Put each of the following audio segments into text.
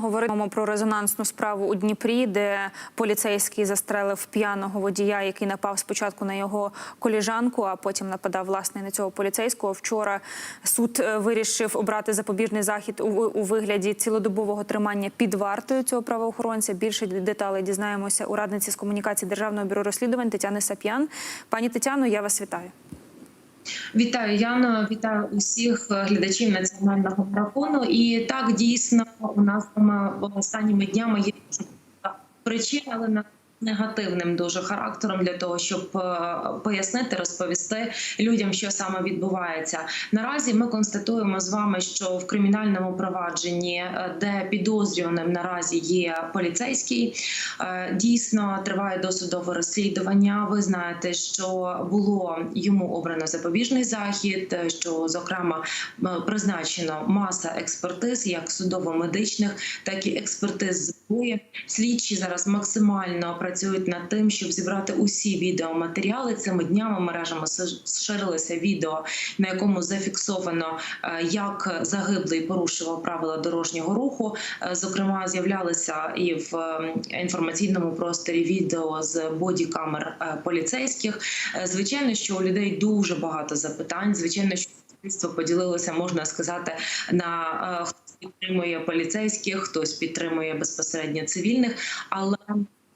Говоримо про резонансну справу у Дніпрі, де поліцейський застрелив п'яного водія, який напав спочатку на його коліжанку, а потім нападав власне на цього поліцейського. Вчора суд е, вирішив обрати запобіжний захід у, у вигляді цілодобового тримання під вартою цього правоохоронця. Більше деталей дізнаємося у радниці з комунікації Державного бюро розслідувань Тетяни Сап'ян. Пані Тетяно, я вас вітаю. Вітаю Яно, вітаю усіх глядачів національного марафону. І так дійсно у нас саме останніми днями є багато але на негативним дуже характером для того, щоб е, пояснити, розповісти людям, що саме відбувається. Наразі ми констатуємо з вами, що в кримінальному провадженні, е, де підозрюваним наразі є поліцейський, е, дійсно триває досудове розслідування. Ви знаєте, що було йому обрано запобіжний захід, що зокрема призначено маса експертиз, як судово-медичних, так і експертиз зброї. Слідчі зараз максимально працюють над тим, щоб зібрати усі відеоматеріали. Цими днями мережами ширилося відео, на якому зафіксовано, е, як загиблий порушував правила дорожнього руху. Е, Зокрема, з'являлися і в інформаційному просторі відео з бодікамер е, поліцейських. Звичайно, що у людей дуже багато запитань. Звичайно, що суспільство поділилося, можна сказати, на хтось підтримує поліцейських, хтось підтримує безпосередньо цивільних, але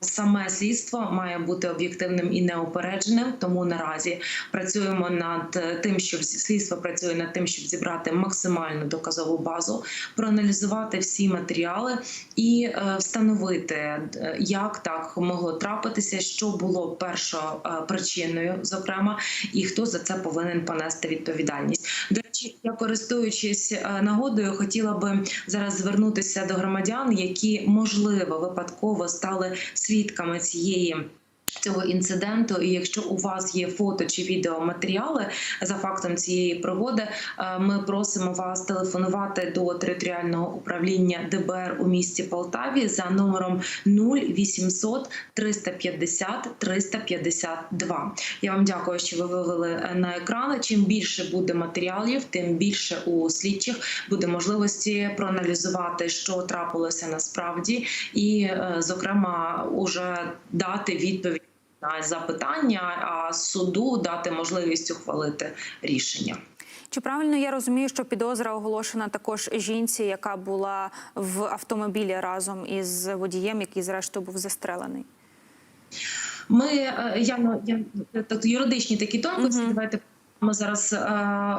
Саме слідство має бути об'єктивним і неупередженим. Тому наразі працюємо над е, тим, щоб слідство працює над тим, щоб зібрати максимальну доказову базу, проаналізувати всі матеріали і е, встановити, е, як так могло трапитися, що було першопричиною, зокрема, і хто за це повинен понести відповідальність. Я користуючись е, нагодою, хотіла би зараз звернутися до громадян, які можливо випадково стали свідками цієї. Цього інциденту, і якщо у вас є фото чи відеоматеріали за фактом цієї пригоди, е, ми просимо вас телефонувати до територіального управління ДБР у місті Полтаві за номером 0800 350 352. Я вам дякую, що ви вивели е, на екран. Чим більше буде матеріалів, тим більше у слідчих буде можливості проаналізувати, що трапилося насправді, і, е, зокрема, уже дати відповідь запитання, а суду дати можливість ухвалити рішення. Чи правильно я розумію, що підозра оголошена також жінці, яка була в автомобілі разом із водієм, який зрештою був застрелений? Ми е, я, я так юридичні такі тонкості. Мгм. Давайте ми зараз е,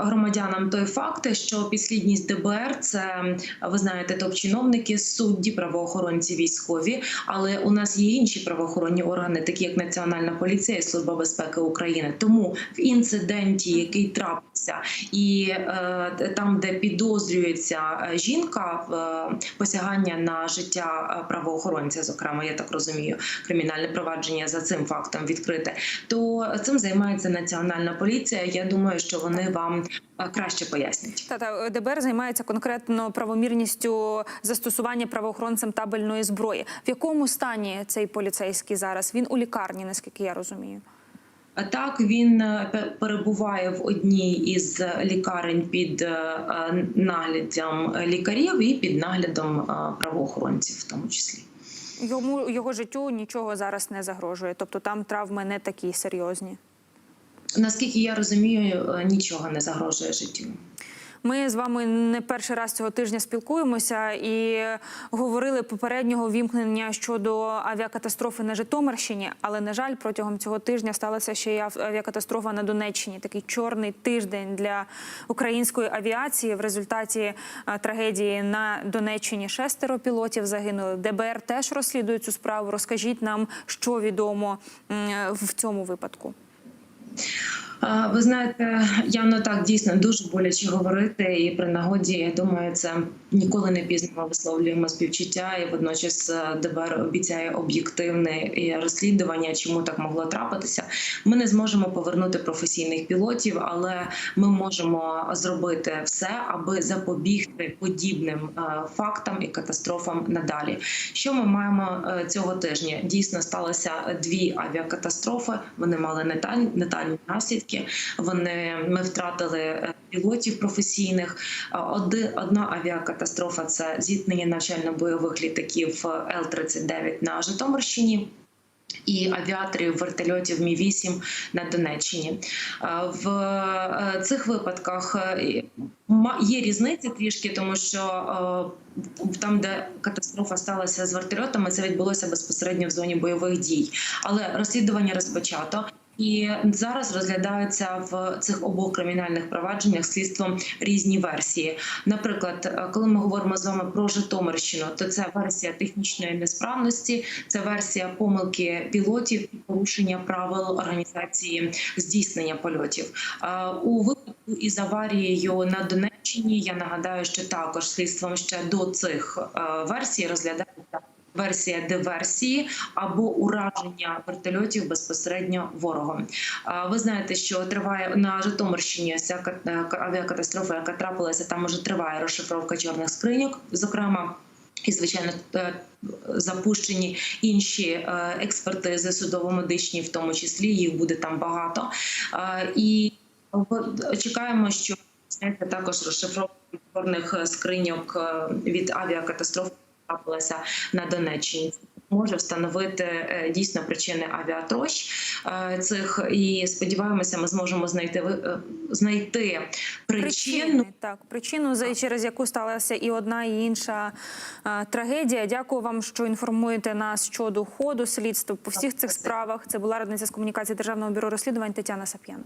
громадянам той факт, що підслідність ДБР це ви знаєте, топ-чиновники, судді, правоохоронці, військові. Але у нас є інші правоохоронні органи, такі як Національна поліція і Служба безпеки України. Тому в інциденті, який трапився, і е, там, де підозрюється е, жінка, е, посягання на життя е, правоохоронця, зокрема, я так розумію, кримінальне провадження за цим фактом відкрите, то цим займається національна поліція. Я думаю, що вони вам е, краще пояснять. Та та ДБР займається конкретно правомірністю застосування правоохоронцем табельної зброї. В якому стані цей поліцейський зараз? Він у лікарні, наскільки я розумію. Так він е, перебуває в одній із лікарень під е, е, наглядом лікарів і під наглядом е, правоохоронців, в тому числі. Йому його життю нічого зараз не загрожує, тобто там травми не такі серйозні. Наскільки я розумію, е, нічого не загрожує життю. Ми з вами не перший раз цього тижня спілкуємося і говорили попереднього вімкнення щодо авіакатастрофи на Житомирщині. Але на жаль, протягом цього тижня сталася ще й ав- авіакатастрофа на Донеччині. Такий чорний тиждень для української авіації. В результаті е, трагедії на Донеччині шестеро пілотів загинули. ДБР теж розслідує цю справу. Розкажіть нам, що відомо в цьому випадку. Ви знаєте, Яно, так дійсно дуже боляче говорити, і при нагоді я думаю, це ніколи не пізно висловлюємо співчуття, і водночас е, ДБР обіцяє об'єктивне розслідування, чому так могло трапитися. Ми не зможемо повернути професійних пілотів, але ми можемо зробити все, аби запобігти подібним е, фактам і катастрофам надалі. Що ми маємо е, цього тижня? Дійсно сталося дві авіакатастрофи. Вони мали нетальні, нетальні наслідки. Вони ми втратили е, пілотів професійних. Е, Одна авіакатастрофа це зіткнення навчально-бойових літаків Л-39 на Житомирщині. І авіаторів вертольотів Мі 8 на Донеччині Е, в е, цих випадках е, є різниці трішки, тому що е, там, де катастрофа сталася з вертольотами, це відбулося безпосередньо в зоні бойових дій. Але розслідування розпочато. І зараз розглядаються в цих обох кримінальних провадженнях слідством різні версії. Наприклад, е, коли ми говоримо з вами про Житомирщину, то це версія технічної несправності, це версія помилки пілотів і порушення правил організації здійснення польотів. Е, У випадку із аварією на Донеччині я нагадаю, що також слідством ще до цих е, версій розглядається. Версія диверсії або ураження вертольотів безпосередньо ворогом. Ви знаєте, що триває на Житомирщині ця е, авіакатастрофа, яка трапилася, там уже триває розшифровка чорних скриньок. Зокрема, і звичайно е, запущені інші е, експертизи судово-медичні, в тому числі їх буде там багато. І чекаємо, що знаєте, також розшифровка чорних скриньок від авіакатастроф трапилася на Донеччині. Може встановити е, дійсно причини авіатрощ е, цих, і сподіваємося, ми зможемо знайти е, знайти причину. Причини, так, причину, за- через яку сталася і одна, і інша трагедія. Дякую вам, що інформуєте нас щодо ходу слідства по всіх цих справах. Це була радниця з комунікації Державного бюро розслідувань Тетяна Сап'ян.